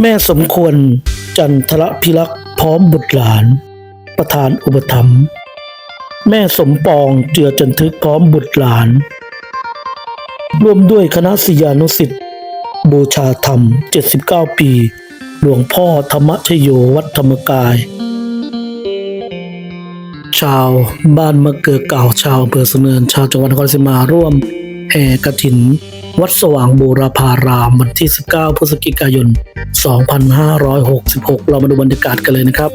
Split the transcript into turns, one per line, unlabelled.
แม่สมควรจันทรพิรักษ์พร้อมบุตรหลาน ประธานอุปถัมภ์แม่สมปองเจือจันทึกพร้อมบุตรหลาน ร่วมด้วยคณะศิยานุสิษย์บูชาธรรม 79 ปี หลวงพ่อธรรมชโยวัดธรรมกาย ชาวบ้านมะเกือเก่าชาวอำเภอเสนินชาวจังหวัดนครราชสีมาร่วมแห่กระถิน วัดสว่างบูรพารามวันที่ 19 พฤศจิกายน 2566 เรามาดูบรรยากาศกันเลยนะครับ